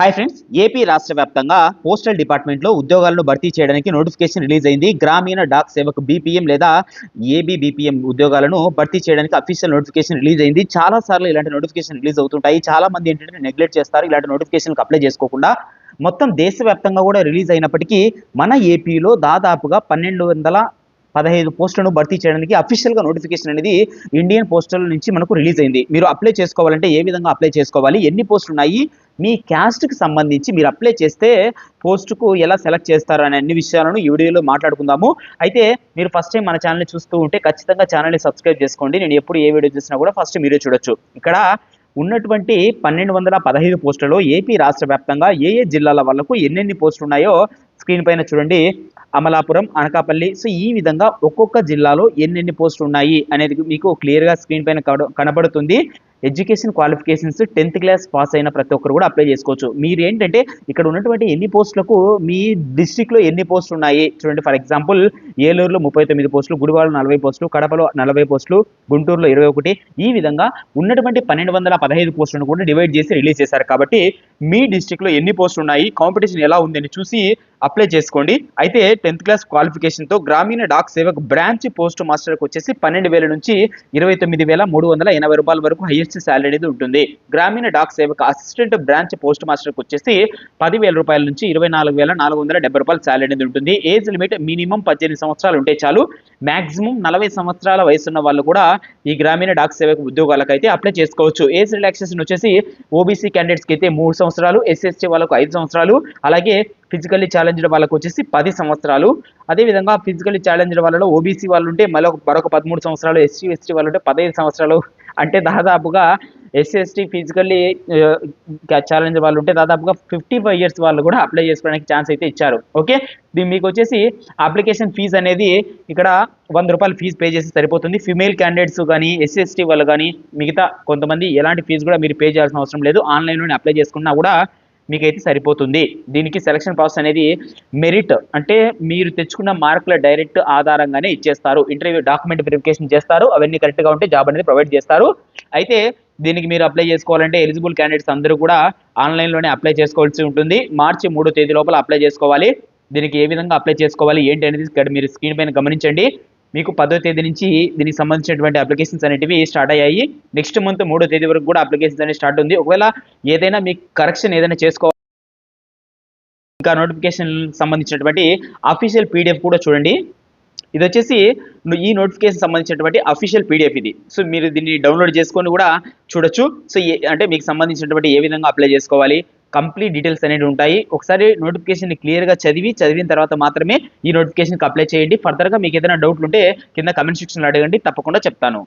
Hi friends AP రాష్ట్ర వ్యాప్తంగా postal డిపార్ట్మెంట్లో ఉద్యోగాలను భర్తీ చేయడానికి నోటిఫికేషన్ రిలీజ్ అయింది. గ్రామీణ డాక్ సేవకు బీపీఎం లేదా ఏబీబీపీఎం ఉద్యోగాలను భర్తీ చేయడానికి అఫీషియల్ నోటిఫికేషన్ రిలీజ్ అయింది. చాలా సార్లు ఇలాంటి నోటిఫికేషన్ రిలీజ్ అవుతుంటాయి. చాలా మంది ఏంటంటే నెగ్లెక్ట్ చేస్తారు. ఇలాంటి నోటిఫికేషన్కి అప్లై చేసుకోకుండా మొత్తం దేశవ్యాప్తంగా కూడా రిలీజ్ అయినప్పటికీ మన ఏపీలో దాదాపుగా పన్నెండు వందల పదహైదు పోస్టులను భర్తీ చేయడానికి అఫీషియల్గా నోటిఫికేషన్ అనేది ఇండియన్ పోస్టల్ నుంచి మనకు రిలీజ్ అయింది. మీరు అప్లై చేసుకోవాలంటే ఏ విధంగా అప్లై చేసుకోవాలి ఎన్ని పోస్టులు ఉన్నాయి మీ క్యాస్ట్కి సంబంధించి మీరు అప్లై చేస్తే పోస్టుకు ఎలా సెలెక్ట్ చేస్తారు అనే అన్ని విషయాలను ఈ వీడియోలో మాట్లాడుకుందాము. అయితే మీరు ఫస్ట్ టైం మన ఛానల్ని చూస్తూ ఉంటే ఖచ్చితంగా ఛానల్ని సబ్స్క్రైబ్ చేసుకోండి. నేను ఎప్పుడు ఏ వీడియో చూసినా కూడా ఫస్ట్ మీరే చూడొచ్చు. ఇక్కడ ఉన్నటువంటి పన్నెండు వందల పదహైదు పోస్టులలో ఏపీ రాష్ట్ర వ్యాప్తంగా ఏ ఏ జిల్లాల వాళ్ళకు ఎన్నెన్ని పోస్టులు ఉన్నాయో స్క్రీన్ పైన చూడండి. అమలాపురం అనకాపల్లి. సో ఈ విధంగా ఒక్కొక్క జిల్లాలో ఎన్నెన్ని పోస్టులు ఉన్నాయి అనేది మీకు క్లియర్గా స్క్రీన్ పైన కనబడుతుంది. Education qualifications tenth class pass అయిన ప్రతి ఒక్కరు కూడా అప్లై చేసుకోవచ్చు. మీరు ఏంటంటే ఇక్కడ ఉన్నటువంటి ఎన్ని పోస్టులకు మీ డిస్టిక్లో ఎన్ని పోస్టులు ఉన్నాయి చూడండి ఫర్ ఎగ్జాంపుల్ ఏలూరులో ముప్పై తొమ్మిది పోస్టులు గుడివాడలో నలభై పోస్టులు కడపలో నలభై పోస్టులు గుంటూరులో ఇరవై ఒకటి. ఈ విధంగా ఉన్నటువంటి పన్నెండు వందల పదహైదు పోస్టులను కూడా డివైడ్ చేసి రిలీజ్ చేశారు. కాబట్టి మీ డిస్టిక్లో ఎన్ని పోస్టులు ఉన్నాయి కాంపిటీషన్ ఎలా ఉందని చూసి అప్లై చేసుకోండి. అయితే టెన్త్ క్లాస్ క్వాలిఫికేషన్తో గ్రామీణ డాక్ సేవక్ బ్రాంచ్ పోస్ట్ మాస్టర్కి వచ్చేసి పన్నెండు వేల నుంచి ఇరవై తొమ్మిది వేల మూడు వందల ఎనభై రూపాయల వరకు హైయెస్ట్ శాలరీ అనేది ఉంటుంది. గ్రామీణ డాక్ సేవకు అసిస్టెంట్ బ్రాంచ్ పోస్ట్ మాస్టర్కి వచ్చేసి పదివేల రూపాయల నుంచి ఇరవై నాలుగు వేల నాలుగు వందల డెబ్బై రూపాయల శాలరీ అనేది ఉంటుంది. ఏజ్ లిమిట్ మినిమం పద్దెనిమిది సంవత్సరాలు ఉంటే చాలు. మాక్సిమం నలభై సంవత్సరాల వయసున్న వాళ్ళు కూడా ఈ గ్రామీణ డాక్ సేవకు ఉద్యోగాలకు అయితే అప్లై చేసుకోవచ్చు. ఏజ్ రిలాక్సేషన్ వచ్చేసి ఓబీసీ క్యాండిడేట్స్కి అయితే మూడు సంవత్సరాలు ఎస్ఎస్టీ వాళ్ళకు ఐదు సంవత్సరాలు అలాగే ఫిజికల్లీ ఛాలెంజ్డ్ వాళ్ళకు వచ్చేసి పది సంవత్సరాలు. అదేవిధంగా ఫిజికల్లీ ఛాలెంజ్డ్ వాళ్ళలో ఓబీసీ వాళ్ళు ఉంటే మరొక మరొక పదమూడు సంవత్సరాలు ఎస్సీ ఎస్టీ వాళ్ళు ఉంటే పదహైదు సంవత్సరాలు అంటే దాదాపుగా ఎస్సీ ఫిజికల్లీ ఛాలెంజ్ వాళ్ళు ఉంటే దాదాపుగా ఫిఫ్టీ ఫైవ్ ఇయర్స్ వాళ్ళు కూడా అప్లై చేసుకోవడానికి ఛాన్స్ అయితే ఇచ్చారు. ఓకే దీని మీకు వచ్చేసి అప్లికేషన్ ఫీజు అనేది ఇక్కడ వంద రూపాయలు ఫీజు పే చేస్తే సరిపోతుంది. ఫిమేల్ క్యాండిడేట్స్ కానీ ఎస్సీ ఎస్టీ వాళ్ళు కానీ మిగతా కొంతమంది ఎలాంటి ఫీజు కూడా మీరు పే చేయాల్సిన అవసరం లేదు. ఆన్లైన్లోనే అప్లై చేసుకున్నా కూడా మీకైతే సరిపోతుంది. దీనికి సెలక్షన్ ప్రాసెస్ అనేది మెరిట్ అంటే మీరు తెచ్చుకున్న మార్కుల డైరెక్ట్ ఆధారంగానే ఇచ్చేస్తారు. ఇంటర్వ్యూ డాక్యుమెంట్ వెరిఫికేషన్ చేస్తారు. అవన్నీ కరెక్ట్గా ఉంటే జాబ్ అనేది ప్రొవైడ్ చేస్తారు. అయితే దీనికి మీరు అప్లై చేసుకోవాలంటే ఎలిజిబుల్ క్యాండిడేట్స్ అందరూ కూడా ఆన్లైన్లోనే అప్లై చేసుకోవాల్సి ఉంటుంది. మార్చి మూడో తేదీ లోపల అప్లై చేసుకోవాలి. దీనికి ఏ విధంగా అప్లై చేసుకోవాలి ఏంటి అనేది ఇక్కడ మీరు స్క్రీన్ పైన గమనించండి. మీకు పదో తేదీ నుంచి దీనికి సంబంధించినటువంటి అప్లికేషన్స్ అనేటివి స్టార్ట్ అయ్యాయి. నెక్స్ట్ మంత్ మూడో తేదీ వరకు కూడా అప్లికేషన్స్ అనేది స్టార్ట్ ఉంది. ఒకవేళ ఏదైనా మీకు కరెక్షన్ ఏదైనా చేసుకోవాలి ఇంకా నోటిఫికేషన్ సంబంధించినటువంటి అఫీషియల్ పీడిఎఫ్ కూడా చూడండి. ఇది వచ్చేసి ఈ నోటిఫికేషన్ సంబంధించినటువంటి అఫీషియల్ పీడిఎఫ్ ఇది. సో మీరు దీన్ని డౌన్లోడ్ చేసుకొని కూడా చూడొచ్చు. సో అంటే మీకు సంబంధించినటువంటి ఏ విధంగా అప్లై చేసుకోవాలి కంప్లీట్ డీటెయిల్స్ అనేవి ఉంటాయి. ఒకసారి నోటిఫికేషన్ క్లియర్గా చదివి చదివిన తర్వాత మాత్రమే ఈ నోటిఫికేషన్కి అప్లై చేయండి. ఫర్దర్గా మీకు ఏదైనా డౌట్లు ఉంటే కింద కమెంట్ సెక్షన్లో అడగండి. తప్పకుండా చెప్తాను.